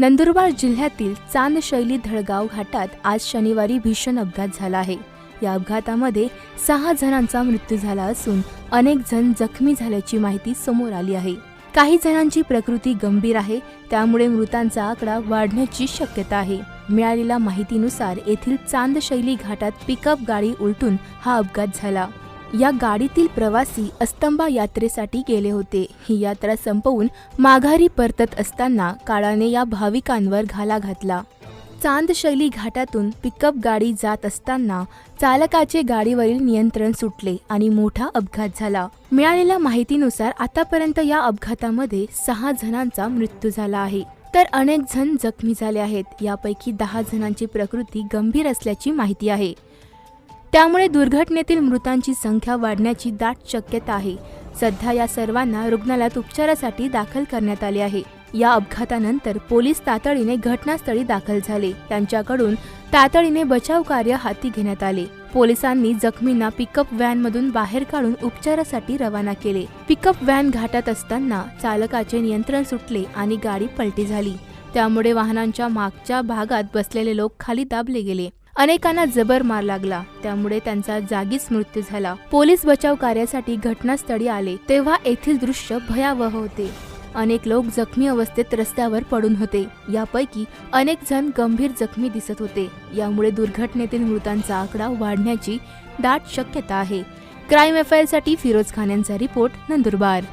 नंदुरबार जिल्ह्यातील चांदशैली धळगाव घाटात आज शनिवारी भीषण अपघात झाला आहे. या अपघातामध्ये सहा जणांचा मृत्यू झाला असून अनेक जण जखमी झाल्याची माहिती समोर आली आहे. काही जणांची प्रकृती गंभीर आहे त्यामुळे मृतांचा आकडा वाढण्याची शक्यता आहे. मिळालेल्या माहितीनुसार येथील चांदशैली घाटात पिकअप गाडी उलटून हा अपघात झाला. या गाडीतील प्रवासी अस्तंबा यात्रेसाठी गेले होते. ही यात्रा संपवून माघारी परतत असताना काळाने या भाविकांवर घाला घातला. चांदशैली घाटातून पिकअप गाडी जात असताना चालकाचे गाडीवरील नियंत्रण सुटले आणि मोठा अपघात झाला. मिळालेल्या माहितीनुसार आतापर्यंत या अपघातामध्ये सहा जणांचा मृत्यू झाला आहे. तर अनेक जण जखमी झाले आहेत. यापैकी दहा जणांची प्रकृती गंभीर असल्याची माहिती आहे. त्यामुळे दुर्घटनेतील मृतांची संख्या वाढण्याची दाट शक्यता आहे. सध्या या सर्वांना रुग्णालयात उपचारासाठी दाखल करण्यात आले आहे. या अपघातानंतर पोलीस तातडीने घटनास्थळी दाखल झाले. त्यांच्याकडून तातडीने बचाव कार्य हाती घेण्यात आले. पोलिसांनी जखमींना पिकअप व्हॅन मधून बाहेर काढून उपचारासाठी रवाना केले. पिकअप व्हॅन घाटात असताना चालकाचे नियंत्रण सुटले आणि गाडी पलटी झाली. त्यामुळे वाहनांच्या मागच्या भागात बसलेले लोक खाली दाबले गेले. अनेकांना जबर मार लागला. त्यामुळे त्यांचा जागीच मृत्यू झाला. पोलीस बचाव कार्यासाठी घटनास्थळी आले. तेव्हा येथील दृश्य भयावह होते. अनेक लोक जखमी अवस्थेत रस्त्यावर पडून होते. यापैकी अनेक जण गंभीर जखमी दिसत होते. यामुळे दुर्घटनेतील मृतांचा आकडा वाढण्याची दाट शक्यता आहे. क्राईम एफसाठी फिरोज खान यांचा रिपोर्ट नंदुरबार.